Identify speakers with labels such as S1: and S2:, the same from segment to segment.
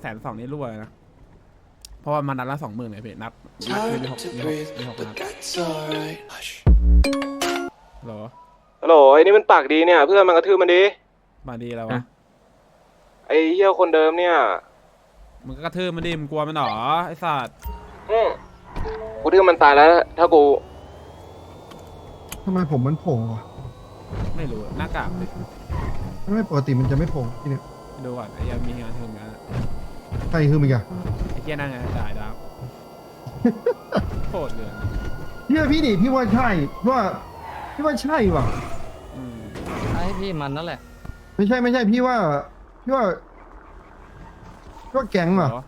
S1: แสนสองนี่รั่วเลยนะ เพราะว่ามันนัดละสองหมื่นไงพี่นัด
S2: It's
S1: มี
S2: hard
S1: มีหก
S2: to
S1: มีหก
S2: breathe,
S1: มีหก
S2: but
S1: นัด
S2: that's alright. Hush.
S1: เหรอ
S3: ฮัลโหลไอ้นี่มันปากดีเนี่ย เพื่อนมันกระทืบมันดิ
S1: มาดีแล้ววะ
S4: ฮะ
S3: ไอ้เหี้ยคนเดิมเนี่ย
S1: มึงก็กระทืบมันดิมึงกลัวมันเหรอไอ้สัตว์
S3: อืมกูทืบมันตายแล้ว ถ้ากู
S5: ทำไมผมมันโผล่อะ
S1: ไม่รู้หน้ากากดิ
S5: ทำไมปกติมันจะไม่โผล่ที่เนี่ย
S1: ดูก่อนไอ้เหี้ยังมีงานทำงาน
S5: ใครคือมึงอะ
S1: ไอ้เกี้ยนั่งไงจ่ายดาวโคตรเหลือง
S5: เชื่อพี่ดิพี่ว่าใช่พี่ว่าพี่ว่าใช่ว่ะ
S1: อืม
S4: ให้พี่มันนั่นแหละ
S5: ไม่ใช่ไม่ใช่พี่ว่าพี่ว่าพี่ว่าแก๊งว่ะ
S1: เหรอ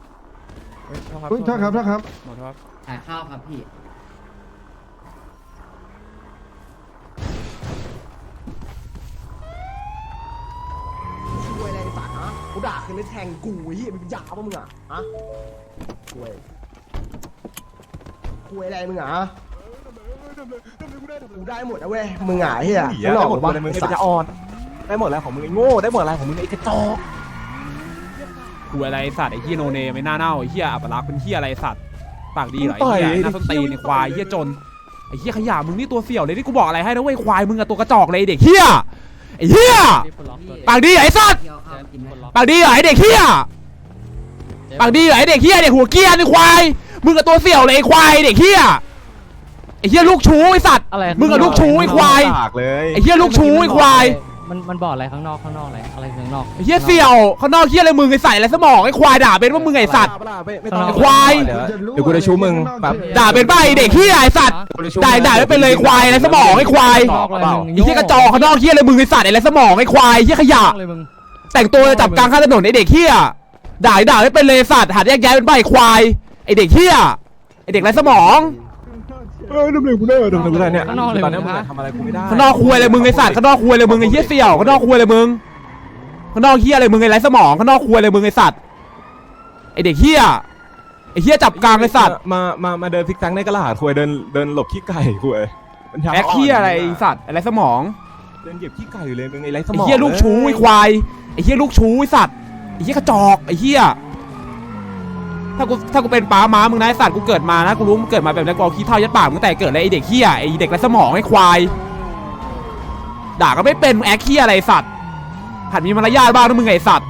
S1: เฮ้ยโทษครับ
S5: เฮ้ยโทษครับโทษครับ
S1: ขอโทษ
S6: ขายข้าวครับพี่
S7: คุยอะไรไอ้สัตว์ฮะกูด่า คืนแล้วแทงกูไอ้เหี้ยมันเป็นยาปะมึงอะฮะคุยคุยอะไรมึงอะฮะกูได้หมดนะเว้ยมึงอะไอ้เหี้ยมึงหลอกกูปะมึงสัตว์
S8: อ่อนได้หมดแล้วของมึงไอ้โง่ได้หมดอะไรของมึงไอ้กระจอก
S1: กูอะไรไอ้สัตว์ไอ้เหี้ยโนเนมไม่น่าเน่าไอ้เหี้ยอัปลักษณ์เป็นเหี้ยอะไรไอ้สัตว์ปากดีเหรอไอ้เหี้ยหน้าส้นตีนไอ้ควายเหี้ยจนไอ้เหี้ยขยะมึงนี่ตัวเสี่ยวเลยที่กูบอกอะไรให้นะเว้ยควายมึงอะตัวกระจอกเลยไอ้เด็กเหี้ย ไอ้เหี้ย
S4: พี่ปลดล็อกตัว
S1: ปากดีเหรอไอ้สัตว์
S6: เที่ยวข้าวกินไหม
S4: ปลดล็อก
S1: ปากดีเหรอไอ้เด็กเหี้ยปากดีเหรอไอ้เด็กเหี้ยเด็กหัวเกรียนไอ้ควายมึงกับตัวเสี่ยวเลยไอ้ควายเด็กเหี้ยไอ้เหี้ยลูกชู้ไอ้สัตว์
S4: อะไร
S1: มึงกับลูกชู้ไอ้ควาย
S8: ปากเลย
S1: ไอ้เหี้ยลูกชู้ไอ้ควาย
S4: มันมันบอกอะไรข้างนอกข้างนอกอะไรอะไรข้างนอก
S1: ไอ้เหี้ยเสี่ยวข้างนอกเหี้ยอะไรมึงไอ้ใส่อะไรสมองไอ้ควายด่าเป็นว่ามึงไอ้สัตว์
S8: ไม่ไม่ต้อง
S1: ไอ้ควาย
S8: เดี๋ยวเดี๋ยวกูจะชูมึงแบบ
S1: ด่าเป็นป้าไอ้เด็กเหี้ยไอ้สัตว์ด่าด่าไม่เป็นเลยควายอะไรสมองไอ้ควาย
S4: ข้างนอกอะไรมึง
S1: ไอ้เหี้ยกระจอกข้างนอกเหี้ยอะไรมึงไอ้สัตว์อะไรสมองไอ้ควายเหี้ยขยะ
S4: เลยมึง
S1: แต่งตัวจับกลางข้างถนนไอ้เด็กเหี้ยด่าด่าไม่เป็นเลยสัตว์หัดแยกย้ายเป็นป้าไอ้ควายไอ้เด็กเหี้ยไอ้เด็กไร้สมอง
S8: เออดำเนินกูได้ดำเนินกูได้เนี่ย
S4: ข้างนอกเลย
S8: ตอนนี้
S4: มึ
S8: มึ
S4: ง
S8: ง
S4: ฮะ
S8: ทำอะไรกูไม่ได้
S1: ข้างนอกคุยอะไรมึงไอ้สัตว์ข้างนอกคุยอะไรมึงไอ้เหี้ยเสี่ยวข้างนอกคุยอะไรมึงข้างนอกเหี้ยอะไรมึงไอ้ไร้สมองข้างนอกคุยอะไรมึงไอ้สัตว์ไอ้เด็กเหี้ยไอ้เหี้ยจับกลางไอ้สัตว์
S8: มามามาเดินซิกแซกในกระลาดคุยเดินเดินหลบขี้ไก่คุยมันยาว
S1: แอคเหี้ยอะไรไอ้สัตว์ไอ้ไร้สมอง
S8: เดินเหยียบขี้ไก่อยู่เลยมึงไอ้ไรสม
S1: ไอ้
S8: อง
S1: เหี้ยลูกชู้ไอ้ควายไอ้เหี้ยลูกชู้ไอ้สัตว์ไอ้เหี้ยกระจอกไอ้เหี้ย ถ้ากูถ้ากูเป็นป้าม้ามึงนะไอสัตว์กูเกิดมานะกูรู้มึงเกิดมาแบบนี้กูเอาขี้เท่ายัดปากมึงแต่เกิดเลยไอเด็กเหี้ยไอเด็กไรสมองไอ้ควาย ด่าก็ไม่เป็นมึงแอคเหี้ยอะไรไอ้สัตว์หัดมีมารยาทบ้างนะมึงไอสัตว์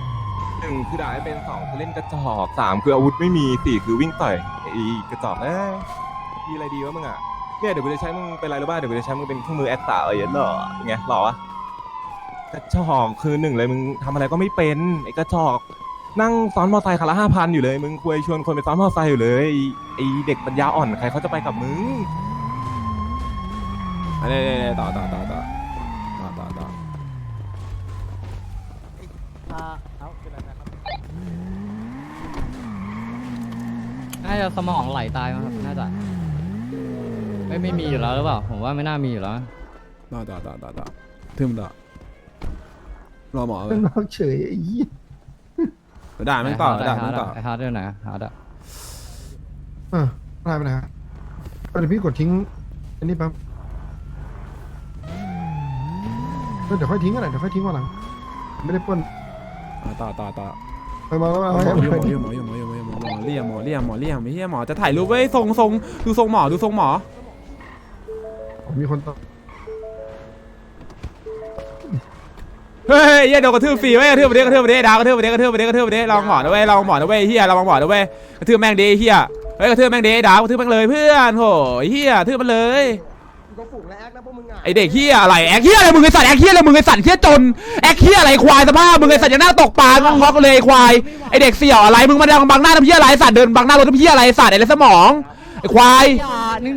S8: หนึ่งคือด่าให้เป็นสองคือเล่นกระจอกสามคืออาวุธไม่มีสี่คือวิ่งต่อยไอ้กระจอกนะมีอะไรดีวะมึงอะเนี่ยเดี๋ยวกูจะใช้มึงเป็นไรหรือบ้าเดี๋ยวกูจะใช้มึงเป็นเครื่องมือแอดสาวไอ้เหี้ยหล่อเป็นไงหล่อวะกระจอกคือหนึ่งเลยมึงทำอะไรก็ไม่เป็นไอ้กระจอก นั่งซ้อนมอเตอร์ไซค์คันละห้าพันอยู่เลย มึงควรชวนคนไปซ้อนมอเตอร์ไซค์อยู่เลยไอ้ไอเด็กปัญญาอ่อนใครเขาจะไปกับมึง
S1: อันนี้ต่อต่อต่อต่อต่อต่อต่อ
S4: น่าจะสมองไหลตายมั้งครับน่าจะไม่ไม่มีอยู่แล้วหรือเปล่าผมว่าไม่น่ามีอยู่แล้ว
S1: ต่อต่อต่อต่อต่อทึมต่อรอหมอเล
S5: เป็
S1: ย
S5: นเราเฉยไอ้ยี่
S1: ด่าแม่งต่อด่า
S4: ไอ้
S1: แม่งต่อ
S4: ไอ้ฮาร์ดด้วยนะฮาร์ดอะ
S5: อะอะไรไปไหนฮะเดี๋ยวพี่กดทิ้ง อันนี้แป๊บเออเดี๋ยวค่อยทิ้งกันหน่อยเดี๋ยวค่อยทิ้งวันหลัง ไม่ได้ปล้น
S1: อะต่อต่อต่อ
S5: ไปมาแล้วมา
S1: หมอ
S5: แล้ว
S1: อยู่หมออยู่หมออยู่หมออยู่หมออยู่หมอเลี่ยมหมอเลี่ยมหมอเลี่ยมไม่เฮียหมอจะถ่ายรูปไว้ยทรงทรงดูทรงหมอดูทรงหมอ
S5: ผมมีคนต่อ
S1: เฮ้ยเฮียโดนกระทืบฟรีไว้ยกระทืบไปดิกระทืบไปดิดาวกระทืบไปดิกระทืบไปดิกระทืบไปดิลองหมอนะเว้ยลองหมอนะเว้ยเฮียลองหมอนะเว้ยกระทืบแม่งดิเฮียเฮ้ยกระทืบแม่งดิดาวกระทืบแม่งเลยเพื่อนโหเฮียกระทืบมันเลย
S7: มึงก็ฝูงและแอคนะพวกมึงอะ
S1: ไอเด็กเฮียอะไรแอคเฮียอะไรมึงไอสัตว์แอคเฮียอะไรมึงไอสัตว์เฮียจนแอคเฮียอะไรควายสภาพมึงไอสัตว์ยังหน้าตกปลางงอกเลยควายไอเด็กเสี่ยวอะไรมึงมาดังบังหน้าทำเฮียอะไรไอ้สัตว์เดินบังหน้ารถทำเฮียอะไรไอ้สัตว์ไอไรสมองไอควาย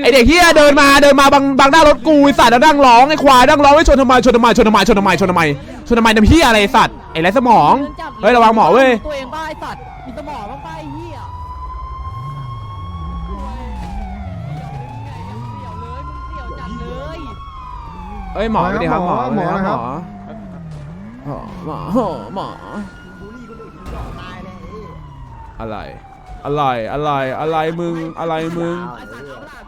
S1: ไอเด็กเฮียเดินมาเดินมาบังบังหน้ารถกูไอสัตว์แล้วนั่งร้องไอควายนั่งร้องไอชนทำไมชนทำไมชนทำไมชนทำไมชนทำไม ชนทำไมทำเฮียอะไรไอ้สัตว์ไอไรสมอง เฮ้ยระวังหมอเว้ย
S6: ตัวเองบ้าไอสัตว์มีสมองบ้างป้าไอ้เหี้ยเสี่ยวเลยมึงเสี่ยวจัดเลย
S1: เอ้ยหมอไปดิครับหมอ
S5: หมอนะครับ
S1: หมอหมอหมอหมอ
S7: บูลลี่คนอื่นมึงหลอกตายเลยไอ้เหี้ย
S1: อะไร อะไรอะไรอะไรมึงอะไรมึง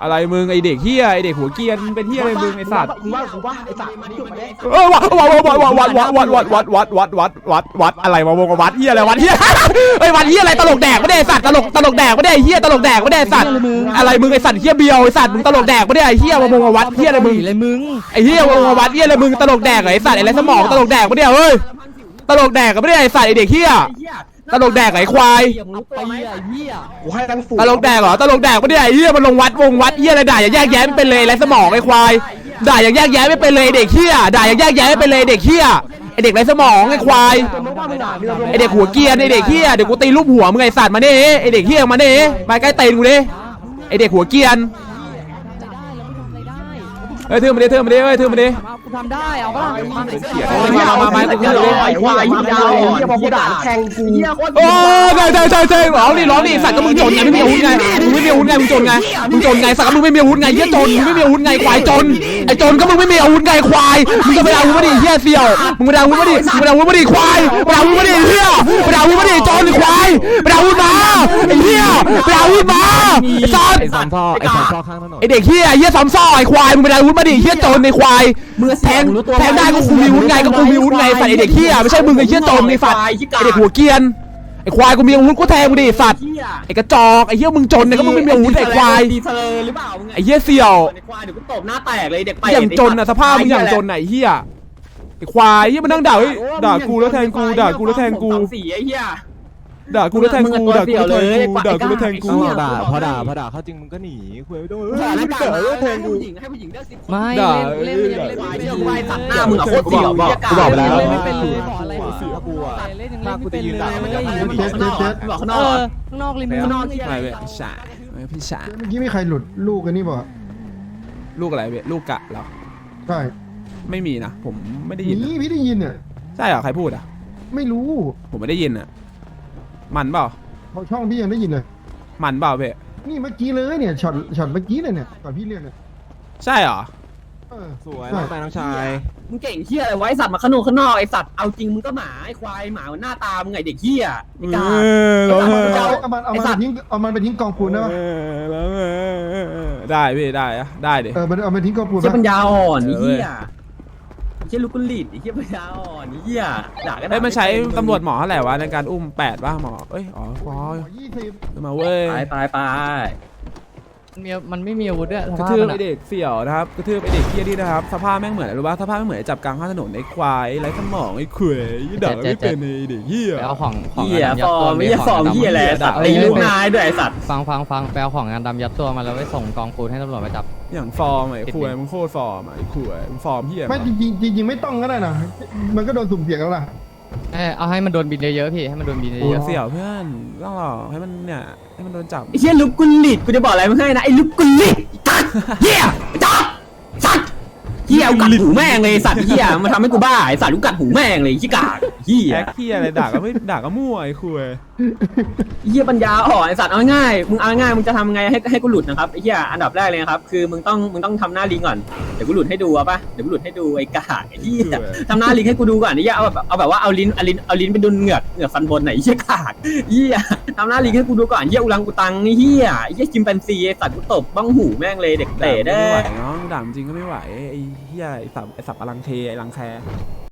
S1: อะไรมึงไอเด็กเฮียไอเด็กหัวเกียนเป็นเฮียอะไรมึงไอสัตว์
S7: มึงว่ากูว่าไอสัตว์มันจุดมาได้
S1: เออวัดวัดวัดวัดวัดวัดวัดวัดวัดวัดวัดวัดอะไรวะวงวัดเฮียอะไรวัดเฮียไอวัดเฮียอะไรตลกแดกไม่ได้สัตว์ตลกตลกแดกไม่ได้เฮียตลกแดกไม่ได้สัตว์อะไรมึงไอสัตว์เฮียเบียวไอสัตว์มึงตลกแดกไม่ได้ไอเฮียวงวัดเฮียอะไรมึงไอเฮียวงวัดเฮียอะไรมึงตลกแดกไอสัตว์ไอไรสมองตลกแดกไม่ได้เฮ้ยตลกแดกไม่ได้ไอสัตว์ไอเด็กเฮีย ตลกแดกไอควาย
S6: มึงไปไอ้เหี้ย
S7: กูให้ทั้งฝูง
S1: ตลกแดกเหรอตลกแดกไม่ได้ไอ้เฮียมันลงวัดวงวัดเฮียอะไรด่าอย่างแยกแยะไม่เป็นเลยไรสมองไอควายด่าอย่างแยกแยะไม่เป็นเลยไอ้เด็กเฮียด่าอย่างแยกแยะไม่เป็นเลยไอ้เด็กเฮียไอเด็กไรสมองไอควาย
S7: มึงว่ามึงด่าเรือ
S1: ไอเด็กหัวเกรียนไอเด็กเฮียเดี๋ยวกูตีรูปหัวมึงไอสัตว์มาเน่ไอเด็กเฮียมาเน่มาใกล้เตนกูดิไอเด็กหัวเกรียน
S6: ได้แล้วไม่ทำอะไรได้
S1: เฮ้ยเทื่อมาดิเทื่อมาดิเฮ้ยเทื่อมาดิ
S6: กูทำได้เอาปะล่ะ
S1: มามามามากู
S7: จะ
S1: เทื่อ
S7: ร
S1: มา
S7: อ
S1: ดิ
S7: ไอ้ควายยาวไอ้เหี้ยพอกูด่าแทงกูเหี้ยโคตร
S1: โอ้ใช่ใช่ใช่ใช่ร้องดิร้องดิสัตว์ก็มึงจนไงไม่มีอาวุธไงมึงไม่มีอาวุธไงมึงจนไงมึงจนไงสัตว์ก็มึงไม่มีอาวุธไงเฮียจนมึงไม่มีอาวุธไงควายจนไอจนก็มึงไม่มีอาวุธไงควายมึงก็ไปเอาอาวุธมาดิเฮียเสี่ยวมึงไปเอาอาวุธมาดิมึงไปเอาอาวุธมาดิควายไปเอาอาวุธมาดิเฮียไปเอาอาวุธมาดิจนควายไปเอาอาวุธมา ไอเฮียไปเอาอาวุธมาไอสัตว์
S8: ไอ้ซอมท่อไอ้ซอมท่อข้างถนน
S1: ไอเด็กเฮียเฮียซ้อมซ่อไอควายมึงไปเอาอาวุธมาดิเฮียจนไอควายแทงแทงได้ก็กูมีอาวุธไงก็กูมีอาวุธไงสัตว์ไอเด็กเฮียไม่ใช่มึงไอเฮียจนไอสัตว์ไอเด็กหัวเกรียนไอควายกูมีอาวุธกูแทงมึงดิสัตว์ไอ้กระจอกไอ้เหี้ยมึงจนเนี่ยก็มึงไม่มีอาวุธไอ้ควาย
S2: ดีเซลหรือเปล่ามึง
S1: ไอ้เหี้ยเสี่ยว
S2: ไอ้ควายเดี๋ยวกูตบหน้าแตกเลยเด็กไป
S1: อย่างจนอะสภาพมึงอย่างจนไหนเหี้ยไอ้ควายเหี้ยมันนั่งด่าเฮ้ยด่ากูแล้วแทงกูด่ากูแล้วแทงกู
S2: สองสีไอ้เหี้ย
S1: ด่ากูแล้วแทงกูด่ากูแล้วแทงกูด่ากูแล้วแทงกู
S8: พอด่าพอด่าพอด่าเขาจริงมึงก็หนีคุยไม่ต้องเออ
S2: ด่า
S8: ไม่
S2: แล้ว
S8: เกิด
S2: ด่า
S8: แล้วแทงกู
S2: ผู้หญิงให้ผู้หญิงเลือกสิบคน
S4: ไม่
S1: ด่า
S4: เล่นเล่นยังเล่น
S2: ควาย
S4: ไม่
S2: เหี้ย
S4: เป็น
S2: ควายตัดหน้ามึงอะโคตรเสี่ยว
S8: กูบอก
S2: เหี้ย
S8: กูบอกไปแล้ว
S4: เล่นไม่เป็นเลยบอกอะไร
S8: เสียกูอะ
S4: เล่นยังเล่นไม่เป็นเลย
S7: เจ็ดเจ็ดเจ็ด
S2: บอกข้างน
S4: เอ
S2: อก
S4: อข้างนอกเลยมึง
S2: ข้างนอกที่
S1: ไม่เว้ยพี่ชายเว้ยพี่ชาย
S5: เมื่อกี้มีใครหลุดลูกอันนี้บ่
S1: ลูกอะไรเว้ยลูกกะเหรอ
S5: ใช่
S1: ไม่มีนะผมไม่ได้ยิน
S5: นี่
S1: นะ
S5: พี่ได้ยินเนี่ย
S1: ใช่เหรอใครพูดอะ
S5: ไม่รู้
S1: ผมไม่ได้ยินอะ มันเปล่า
S5: เขาช่องพี่ยังได้ยินเลย
S1: มันเปล่าเว้ย
S5: นี่เมื่อกี้เลยเนี่ยช็อตช็อตเมื่อกี้เลยเนี่ยก่อนพี่เรียกเนี่ย
S1: ใช่เหรอ
S5: เออ
S8: สวยน้องตายน้องชาย
S2: มึงเก่งเหี้ยอะไรไวะไอ้สัตว์มาข้างนอกข้างนอกไอ้สัตว์เอาจริงมึงก็หมาไอ้ควายหมาหน้าตามึงไงเด็กเหี้ยไอ้กา
S1: เออร้องไห้
S5: เอาเอามันเอามันไปทิ้งเอามันไปทิ้งกองปูนได้ปะ
S1: เออร้องไห้ได้พี่ได้อะได้ดิ
S5: เออมันเอาไปทิ้งกองปูน
S2: เชี่ย
S5: ปะ
S2: ปัญญาอ่อนไอ้
S1: เออเว้ย
S2: เหี้ยเชี่ยลูกกุลีดไอ้เหี้ยปัญญาอ่อนไอ้เหี้ยด่ากัน
S1: เอ้ยมันใช้ตำรวจหมอเท่าไหร่วะในการอุ้มแปดป่ะหมอเอ้ยอ๋อพอ
S5: ยี่สิบ
S1: มาเว้ย
S2: ไปไปไป
S4: มันมีมันไม่มีอาวุธด้วยส
S1: กระ
S4: ภาพ
S1: ทืบ
S4: มัน
S1: ไอ
S4: อะ
S1: เด็กเสี่ยวนะครับกระทืบไอเด็กเฮียนี่นะครับสภาพแม่งเหมือนอะไรรู้ป่ะสภาพแม่งเหมือนจับกลางข้างถนนไอ้ควายไร้สมองไอ้เขวยด่าไม่เป็นไอเด็กเฮีย
S4: ไปเอาของของ
S2: เหี้ย
S4: งาน
S2: ฟ
S4: ดำยัด
S2: อ
S4: ตัว
S2: ร์มไม่ใช่ฟอร์มเหี้ยอะไรไอ้สัตว์ตีลูกนายด้วยไอ้สัตว์
S4: ฟังฟังฟังไปเอาของงานดำยัดตัวมาแล้วไปส่งกองปูนให้ตำรวจมาจับ
S1: อย่างฟอร์มไอ้ขวยมึงโคตรฟอร์มไอ้ขวยมึงฟอร์มเฮีย
S5: ไม่จริงๆจริงๆไม่ต้องก็ได้นะมันก็โดนสุ่มเสี่ยงแล้วล่ะ
S4: เอ้ยเอาให้มันโดนบินเยอะๆพี่ให้มันโดนบิน
S1: โอ้
S4: เยอะ
S1: เสี่ยวเพื่อนต้องหรอให้มันเนี่ยให้มันโดนจับ
S2: ไอ้เหี้ยลูกกุลีดกูจะบอกอะไรมึงให้นะไอ้ลูกกุลีดตัดเหี้ยจับสัตว์เหี้ ยกูกัดหูแม่งเลยไอ้สัตว์เหี้ยมันทำให้กูบ้าไอ้สัตว์ลูกกัดหูแม่งเลยไอ้ขี้กากเหี้ย
S1: แอคเฮียอะไรด่าก็ไม่ด่าก็มั่วไอ้ขวย
S2: เหี้ยปัญญาอ่อนไอ้สัตว์เอาง่ายมึงเอาง่ายมึงจะทำไงให้ให้กูหลุดนะครับไอ้เหี้ยอันดับแรกเลยนะครับคือมึงต้องมึงต้องทำหน้าลิงก่อนเดี๋ยวกูหลุดให้ดูเอาปะเดี๋ยวกูหลุดให้ดูไอ้กากไอ้เหี้ยทำหน้าลิงให้กูดูก่อนไอ้เหี้ยเอาแบบเอาแบบว่าเอาลิ้นเอาลิ้นเอาลิ้นไปดุนเหงือกเหงือกฟันบนไหนไอ้เหี้ยกากเหี้ยทำหน้าลิงให้กูดูก่อนเหี้ยอุลังกูตังนี่เหี้ยไอ้เหี้ยจิมแปนซีไอ้สัตว์กูตบบ้องหูแม่งเลยเด็ก
S1: ด่า
S2: เตะ
S1: ไม่
S2: เด้
S1: ไหว
S2: อ
S1: น้องด่าจริงก็ไม่ไหวไอ้เฮียไอ้สับไอ้สับอลังเทไอ้ลังแค